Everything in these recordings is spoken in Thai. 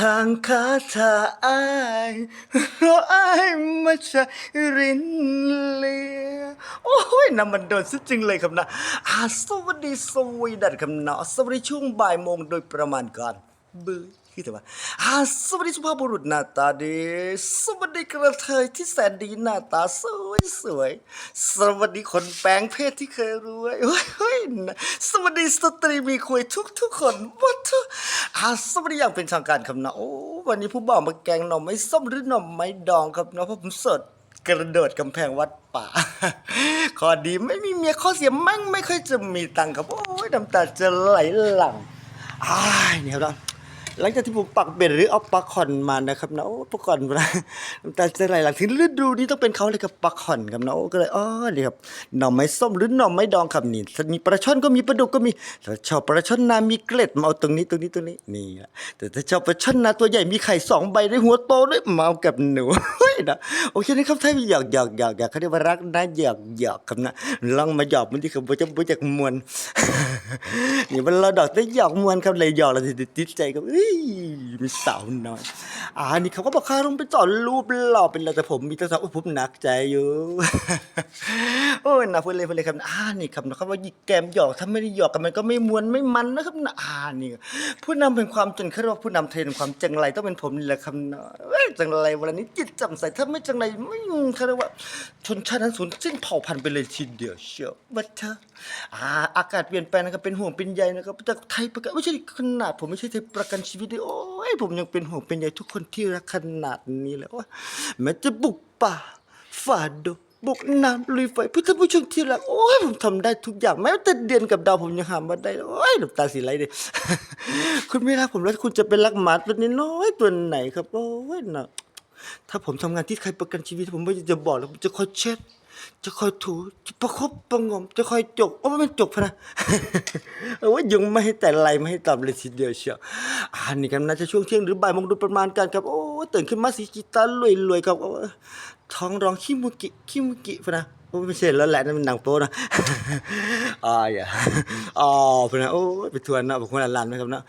ทางคาถาอายเพราะอายมาจากรินเลีย โอ้ยน้ำมันโดนซะจริงเลยครับนะอาสวัสดีสวีดันครับนะสวัสดีช่วงบ่ายโมงโดยประมาณการเบื่อ คือแต่ว่าอาสวัสดีสุภาพบุรุษหน้าตาดี สวัสดีกระเทยที่แสนดีหน้าตาสวยสวยสวัสดีคนแปลงเพศที่เคยรวยเฮ้ยนะสวัสดีสตรีมีคุยทุกทุกคนวัดทุกอาสวัสดีอย่างเป็นทางการครับนะโอ้วันนี้ผู้บ่าวมาแกงหน่อไม้ส้มหรือหน่อไม้ดองครับนะเพราะผมสดกระโดดกำแพงวัดป่า ข้อดีไม่มีเมียข้อเสียมั่งไม่ค่อยจะมีตังค์ครับ โอ้ยน้ำตาจะไหลหลังอ้ายนี่ครับน หลังจากที่ผมปักเบ็ดหรือเอาปลาขอนมานะครับนะโอ้ปลาขอนนะน้ำตาจะไหลหลังถึงฤดูนี้ต้องเป็นเขาเลยครับปลาขอนครับนะโอ้ก็เลยอ๋อนี่ครับหน่อไม้ส้มหรือหน่อไม้ดองครับนี่มีปลาช่อนก็มีปลาดุกก็มีถ้าชอบปลาช่อนนามีเกล็ดมาเอาตรงนี้ตรงนี้ตรงนี้นี่อะแต่ถ้าชอบปลาช่อนนาตัวใหญ่มีไข่สองใบในหัวโตด้วยมาเอากับหนูเฮ้ยนะโอเคนะครับถ้าหยอกหยอกหยอกหยอกเขาเรียกว่ารักนะหยอกหยอกครับนะลองมาหยอกมันที่เขาบอกจะบอกจากมวลนี่มันเราดอกได้หยอกมวลครับเลยหยอกเราติดใจครับเอ้ยมีสาวน้อยอ่านี่เขาก็บอกข้าลงไปจอดรูปหล่อเป็นเรแต่ผมมีแต่สาวโอ้ผมหนักใจอยู่โอ้ยนะพูดเลยพูดเลยครับอ่านี่ครับนะครับว่าหยิกแกมหยอกถ้าไม่ได้หยอกกันมันก็ไม่มวนไม่มันนะครับนะอ่านี่ผู้นำเป็นความจนเขาเรียกว่าผู้นำเทรนความจังไรต้องเป็นผมนี่แหละครับนะเอ้ยจังไรวันนี้จิตจำใสถ้าไม่จังไรไม่เขาเรียกว่าชนชาตินั้นสูญสิ้นเผ่าพันธุ์ไปเลยทีเดียวเชียววัฒน์อ่าอากาศเปลี่ยนแปลงนะครับเป็นห่วงเป็นใยนะครับจากไทยประกันไม่ใช่ขนาดผมไม่ใช่ไทยประกันชีวิตเลยโอ้ยผมยังเป็นห่วงเป็นใยทุกคนที่รักขนาดนี้เลยว่าแม้จะบุกป่าฝ่าดงบุกน้ำลุยไฟพุทธผู้ชมที่รักโอ้ยผมทำได้ทุกอย่างแม้แต่เดือนกับดาวผมยังหามาได้เลยโอ้ยน้ำตาสีไหลเลย คุณไม่รักผมแล้วคุณจะเป็นรักหมาตัวนี้น้อยตัวไหนครับโอ้ยนะถ้าผมทำงานที่ใครประกันชีวิตผมไม่จะบอกแล้วผมจะคอยเช็ด จะคอยถูจะประคบประงม จะคอยจกโอ้ไม่เป็นจกพะนะ เอาว่ายุงไม่ให้แต่ไรไม่ให้ตอบเลยทีเดียวเชียวอ่านี่กันนะจะช่วงเที่ยงหรือบ่ายโมงดูประมาณกันครับ โอ้ตื่นขึ้นมาสีกีตาร์รวยๆครับท้องร้องขี้มุกิขี้มุกิพะนะ ไม่ใช่แล้วแหละนั่นมันหนังโป๊นะอ่าอย่าอ๋อพะนะโอ้ไปทวนนะบอกคนละล้านนะครับนะ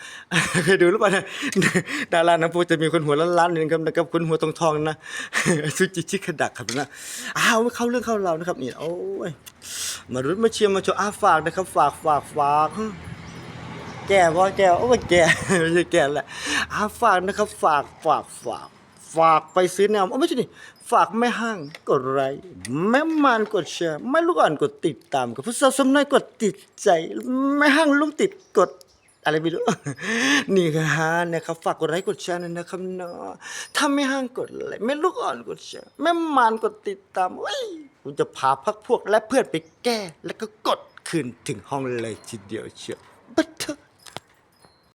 เคยดูหรือเปล่านะดาราหนังโป๊จะมีคนหัวล้านล้านๆหนึ่งครับนะครับคนหัวทองทองๆนะสุจิชิคดักครับนะอ้าวเข้าเรื่องเข้าเรานะครับนี่โอ้ยมารุ้นมาเชียร์มาโชว์อาฝากนะครับ ฝากฝากฝากแก่พอแก่โอ้ยแก่ไม่ใช่แก่แหละอาฝากนะครับ ฝากฝากฝาก ฝากไปซื้อแนวโอ้ไม่ใช่นี่ฝากแม่ห้างกดไลค์แม่มานกดแชร์แม่ลูกอ่อนกดติดตามกับผู้สาวสมน้อยกดติดใจ แม่ห้างลุงติดกดอะไรไม่รู้ นี่ค่ะฮะนะครับฝากกดไลค์กดแชร์หนอยนะครับเนาะถ้าไม่ห้างกดไลค์แม่ลูกอ่อนกดแชร์แม่มานกดติดตามเว้ยผมจะพาพักพวกและเพื่อนไปแก้ แล้วก็กดคืนถึงห้องเลยทีเดียวเชียว